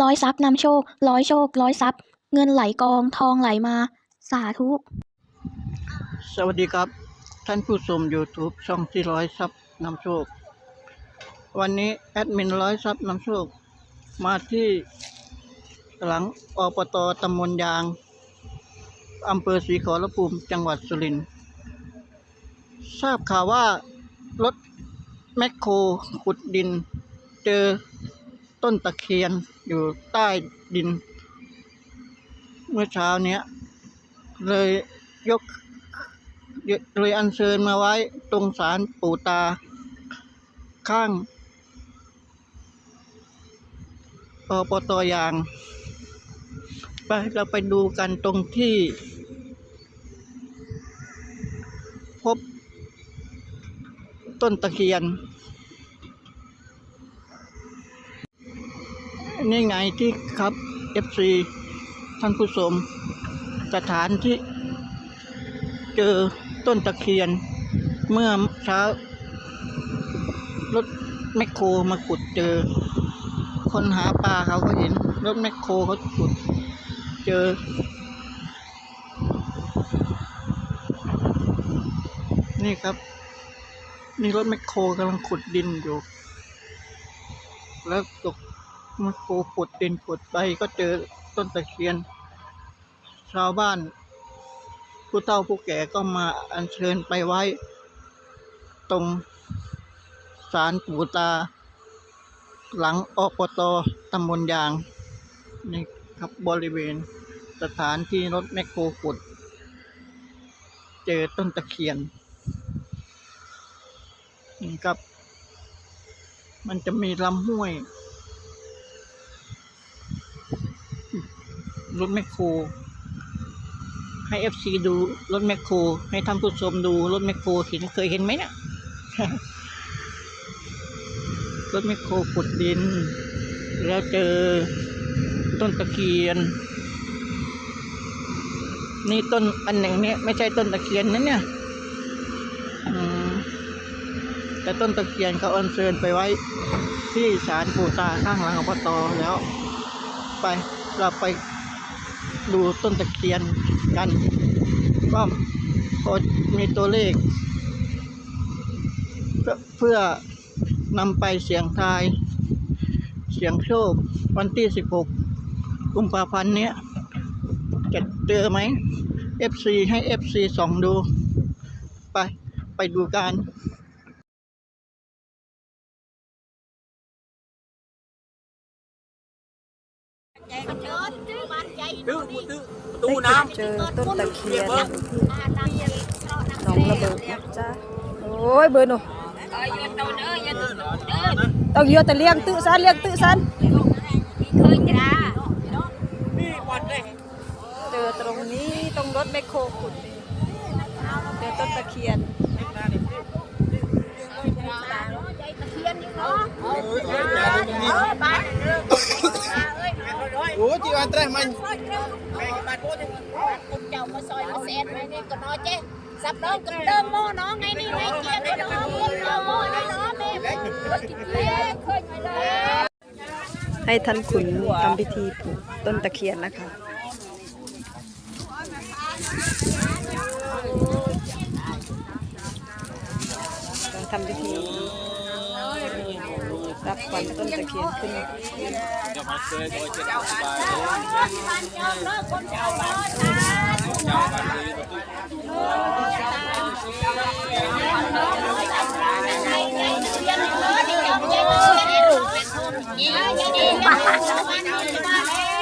ร้อยทรัพย์นำโชค ร้อยโชค ร้อยทรัพย์ เงินไหลกองทองไหลมา สาธุ สวัสดีครับ ท่านผู้ชม YouTube ช่องที่ร้อยซับนำโชค วันนี้แอดมินร้อยซับนำโชค มาที่หลังอปตตำบลยางอำเภอศรีขอรภูมิจังหวัดสุรินทร์ทราบข่าวว่ารถแมคโครขุดดิน เจอ ต้นตะเคียนอยู่ใต้ดิน เมื่อเช้าเนี้ย เลยยกเลยอัญเชิญมาไว้ตรงศาลปู่ตา ข้างอปตอยาง ไปเราไปดูกันตรงที่ พบต้นตะเคียน นี่ไงที่ครับ FC ท่านผู้ชมสถานที่ เจอต้นตะเคียน เมื่อเช้ารถแมคโครมาขุดเจอ คนหาปลาเขาก็เห็นรถแมคโครเขาขุด เจอ นี่ครับนี่รถแมคโครกำลังขุดดินอยู่ แล้วตก มคโครขุดดินขุดไปก็เจอต้นตะเคียน ชาวบ้าน ผู้เฒ่าผู้แก่ก็มาอัญเชิญไปไว้ ตรงศาลปู่ตา หลังอปตตำบลยางนี่ครับบริเวณสถานที่รถแมคโครขุด เจอต้นตะเคียนนี่ครับ มันจะมีลำห้วย รถแมคโครให้เอฟซีดูรถแมคโครให้ท่านผู้ชมดูรถแมคโครเห็นเคยเห็นไหมเนี่ยรถแมคโครขุดดิน แล้วเจอต้นตะเคียน นี่ต้นอันหนึ่งเนี่ยไม่ใช่ต้นตะเคียนนะเนี่ยแต่ต้นตะเคียนเขาอัญเชิญไปไว้ ที่ศาลปู่ตาข้างหลังอบตแล้ว ไปเราไป ดูต้นตะเคียนกันว่าพอมีตัวเลข เพื่อเพื่อนำไปเสียงทาย เสียงโชค วันที่สิบหกกุมภาพันธ์เนี้ยจะเจอไหม FC ให้ FC ส่องดู ไป ไปดูกัน ตู้น้ำเจอต้นตะเคียนหนองระเบิดนะจ๊ะโอ้ยเบอร์หนูต้องเยอะแต่เลี้ยงตื้อซันเลี้ยงตื้อซันำนี่บอลเจอตรงนี้ตรงรถแมคโครขุดเจอต้นตะเคียน โอ้จีวันเตะมันสับน้องกับเติมม่น้องไงนี่ไงเจี๊ยบไอ้น้องมอน้องแมยไให้ท่านขุนทำพิธีผูกต้นตะเคียนนะคะทำพิธี รับขวัญต้นตะเคียนขึ้น จะมาเจอโดยจะสบาย ban cho nó con chào nó ta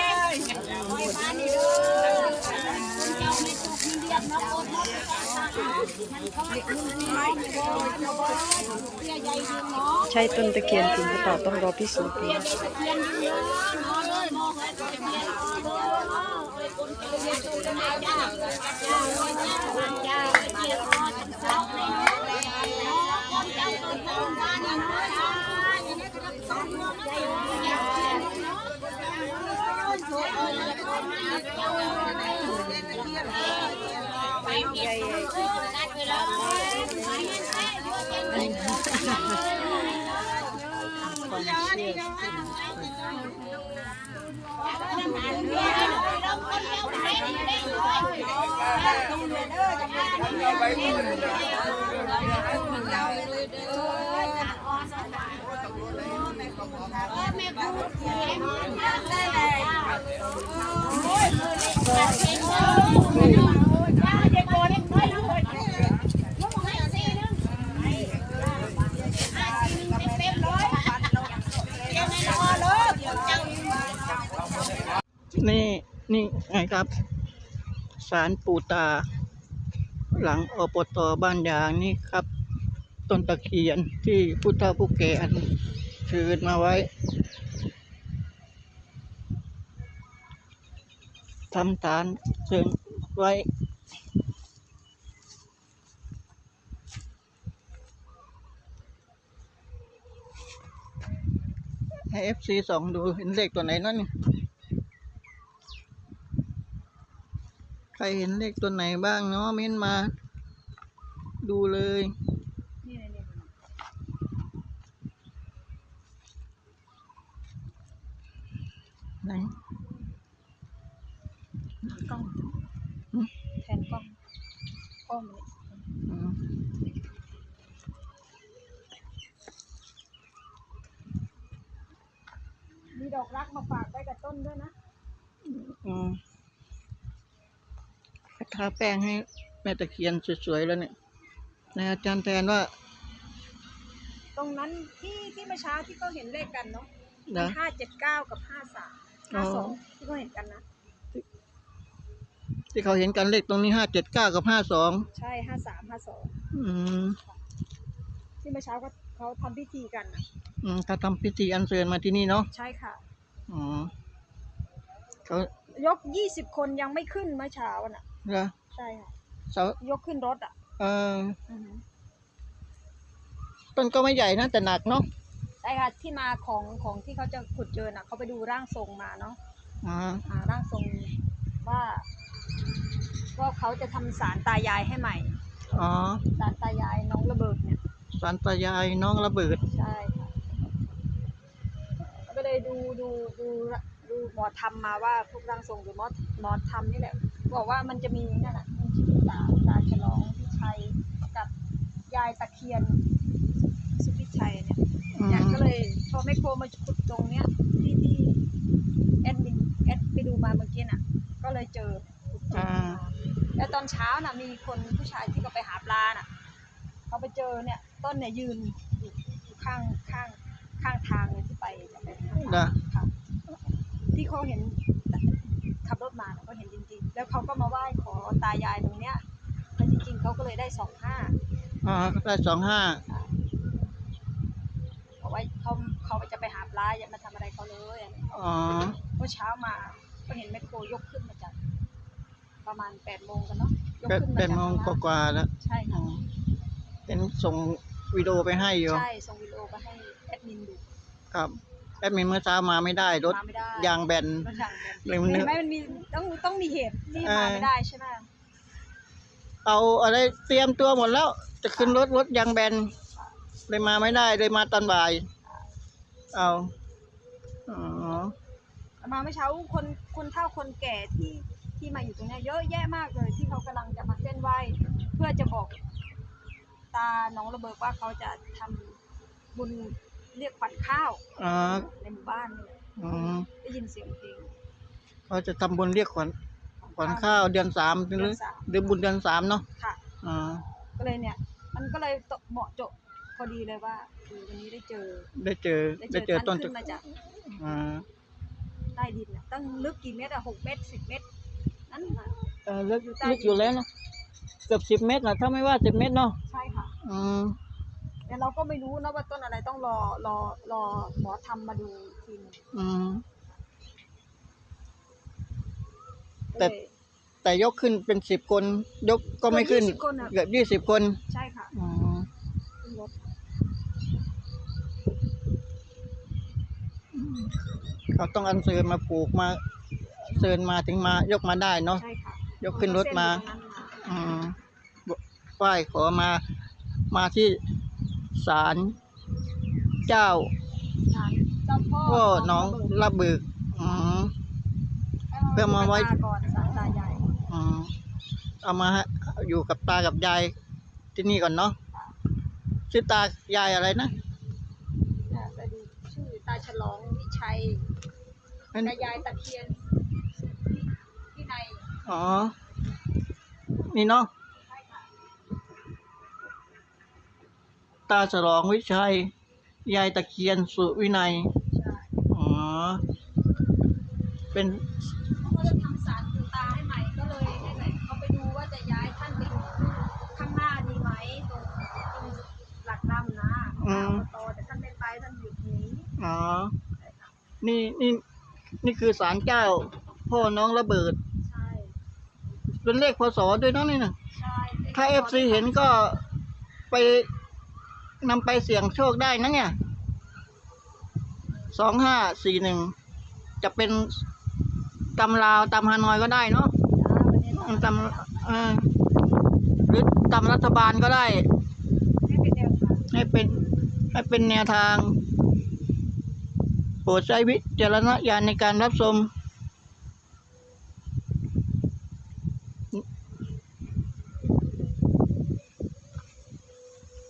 ใช่ต้นตะเคียนจริงหรือเปล่าต้องรอพิสูจน์ดู นี่ นี่ไงครับ สารปูตา หลังอปตบ้านยางนี่ครับ ต้นตะเคียนที่ผู้เฒ่าผู้แก่ อันมาไว้ทำฐานเชิญไว้ให้เอฟซีสองดูเห็นเลขตัวไหนนั่นนี่ใครเห็นเลขตัวไหนบ้างเนาะเม้นมา ดูเลย ไหน กล้องแทนกล้อง ก้มันอืมมีดอกรักมาฝากไว้กับต้นด้วยนะอืมทาแป้งให้แม่ตะเคียนสวยๆแล้วเนี่ยนายอาจารย์แทนว่า ตรงนั้นที่ที่เมื่อเช้าที่เขาเห็นเลขกันเนาะห้าเจ็ดเก้ากับห้าสามห้าสองที่เขาเห็นกันนะ ที่เขาเห็นกันเลขตรงนี้ห้าเจ็ดเก้ากับห้าสองใช่ห้าสามห้าสองอืมที่เมื่อเช้าก็เขาทำพิธีกันนะอืมเขาทำพิธีอัญเชิญมาที่นี่เนาะใช่ค่ะ อ๋อเขายกยี่สิบคนยังไม่ขึ้นเมื่อเช้าน่ะเหรอใช่ค่ะเสายกขึ้นรถอะเอออือฮึต้นก็ไม่ใหญ่นะแต่หนักเนาะใช่ค่ะที่มาของของที่เขาจะขุดเจอน่ะเขาไปดูร่างทรงมาเนาะอ๋ออ่าร่างทรงว่า ว่าเขาจะทำสารตายายให้ใหม่ อ๋อสารตายายน้องระเบิดเนี่ยสันตายายน้องระเบิด ใช่ค่ะ ก็เลยดูดูดูดูหมอทำมาว่าพวกร่างทรงหรือหมอหมอทำนี่แหละ บอกว่ามันจะมีนั่นแหละมันชื่อตาตาฉลองพิชัยกับยายตะเคียน สุพิชัยเนี่ยอืม เนี่ยก็เลยพอแม่โครมาขุดตรงเนี้ยที่ที่แอดมินแอดไปดูมาเมื่อกี้น่ะ ก็เลยเจอขุดเจ อมาแล้วตอนเช้าน่ะมีคนผู้ชายที่เขาไปหาปลาน่ะเขาไปเจอเนี่ย ต้นเนี่ยยืนอยู่อยู่ข้างข้างข้างทางเลยที่ไปจะไปหาปเหรลาอ ค่ะที่เขาเห็นขับรถมาน่ะเขาเห็นจริงๆ แล้วเขาก็มาไหว้ขอตายายตรงเนี้ยแล้วจริงๆเขาก็เลยได้สองห้าอ๋อได้สองห้าบอกว่าเขาเขาจะไปหาปลาอย่ามาทำอะไรเขาเลยอะไรอ๋อ เมื่อเช้ามาก็เห็นแมคโครยกขึ้นมา ประมาณแปดโมงกันเนาะยกเป็นขึ้นมาเป็นจากโมงข้างกล่างว่าๆแล้วใช่อ๋ค่ะอเป็นส่งวิดีโอไปให้อยู่ใช่ส่งวิดีโอไปให้แอดมินดูครับแอดมินเมื่อเช้ามาไม่ได้รถมาไม่ได้ยางแบน รถยางแบนเลยมันนึเห็ก นไหมมันมีต้องต้องมีเหตุที่เออมาไม่ได้ใช่ไหมเอาอะไรเตรียมตัวหมดแล้ว จะขึ้นรถรถยางแบนเลยมาไม่ได้เลยมาตอนบ่าย เอาอ๋อ มาเมื่อเช้าคนคนเฒ่าคนแก่ที่ ที่มาอยู่ตรงเนี้ยเยอะแยะมากเลย ที่เขากำลังจะมาเส้นไหว้เพื่อจะบอกตาน้องระเบิดว่าเขาจะทำบุญเรียกขวัญข้าวอ๋อในหมู่บ้านนี่แหละอืมได้ยินเสียงเพลงเขาจะทำบุญเรียกขวัญขวัญข้าวเดือนสามหรือเดือนสามเดือนบุญเดือนสามเนาะค่ะอ๋อก็เลยเนี่ย มันก็เลยตกเหมาะเจาะพอดีเลยว่าคือวันนี้ได้เจอ ได้เจอ ได้ได้เจเจออต้ท่านนตะขึ้นมาจากอ่าใต้ดินน่ะตั้งลึกกี่เมตรอะหกเมตรสิบเมตร นั่นน่ะเออลึกอยู่ใต้ลึกอยู่แล้วเนาะเกือบสิบเมตรนะถ้าไม่ว่าสิบเมตรเนาะใช่ค่ะ อืมแต่เราก็ไม่รู้นะว่าต้นอะไรต้องรอรอรอหมอทำมาดูอีกทีหนึงอืมก็แต่เลยแต่ยกขึ้นเป็นสิบคน ยกก็ไม่ขึ้น เกือบ20คนอะเกือบยี่สิบคนใช่ค่ะอ๋อขึ้นรถเขาต้องอัญเชิญมาปลูกมา เชิญมาถึงมายกมาได้เนาะใช่ค่ะยกขึ้นรถมาเส้นอยู่ตรงนั้นมาอืมไหว้ขอมา มาที่ศาลเจ้าทานเจ้าพ่อพ่อน้องระเบิดระเบิกอืม เพื่อมาไว้ตก่อนสารตายายอืมเอามาให้อยู่กับตากับยายที่นี่ก่อนเนาะชื่อตายายอะไรนะอ่าไปดูชื่อตาฉลองวิชัยนั่นตายายตะเคียนที่ใน อ๋อ นี่เนาะตาฉลองวิชัย ยายตะเคียนสุวินัยใช่อ๋อ เป็นเขาจะทำศาลปู่ตาให้ใหม่ก็เลยให้ไหนเขาไปดูว่าจะย้ายท่านไปอยู่ข้างหน้าดีไหมตรงตรงหลักดำนะตอแต่ท่านไม่ไปท่านอยู่ตรงนี้อ๋อ นี่นี่นี่คือศาลเจ้า พ่อน้องระเบิดใช่ เป็นเลขพศด้วยเนาะนี่นะใช่ถ้าเอฟซีเห็นก็ไปนำไปเสี่ยงโชคได้นะเนี่ยสองห้าสี่หนึ่งจะเป็นตำลาวตำฮานอยก็ได้เนาะอืมตำเออหรือตำรัฐบาลก็ได้ให้เป็นแนวทางให้เป็นให้เป็นแนวทางโปรดใช้วิจารณญาณในการรับชม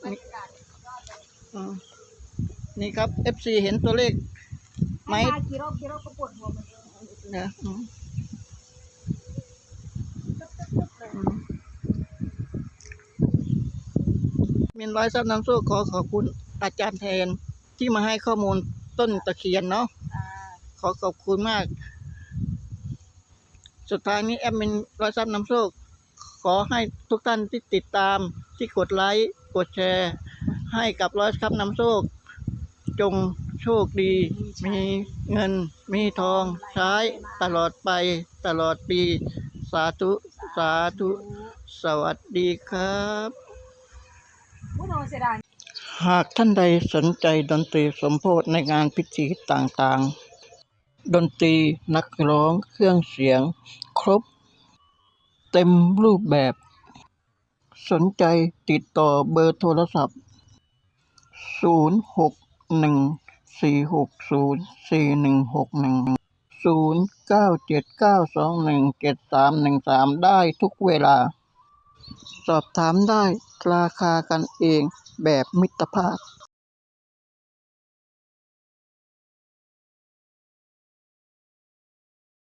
บรรยากาศก็จะ อืม นี่ครับ FC เห็นตัวเลขไหมให้มากี่รอบกี่รอบก็ปวดหัวเหมือนเดิมนะอืมอืมมินร้อยซับน้ำโซ่ขอขอบคุณอาจารย์แทนที่มาให้ข้อมูลต้นตะเคียนเนาะอ่าขอขอบคุณมาก สุดท้ายนี้แอดมินร้อยซับน้ำโชคขอให้ทุกท่านที่ติดตามที่กดไลค์ กดแชร์ ให้กับร้อยซับน้ำโชค จงโชคดี มีเงิน มีทองใช้ตลอดไปตลอดปี สาธุ สาธุ สวัสดีครับ หากท่านใดสนใจดนตรีสมโพธในงานพิธีต่างๆ ดนตรีนักร้องเครื่องเสียง ครบ เต็มรูปแบบ สนใจติดต่อเบอร์โทรศัพท์ 0 6 หนึ่งสี่หกศูนย์สี่หนึ่งหกหนึ่งศูนย์เก้าเจ็ดเก้าสองหนึ่งเจ็ดสามหนึ่งสามได้ทุกเวลา สอบถามได้ราคากันเองแบบมิตรภาพ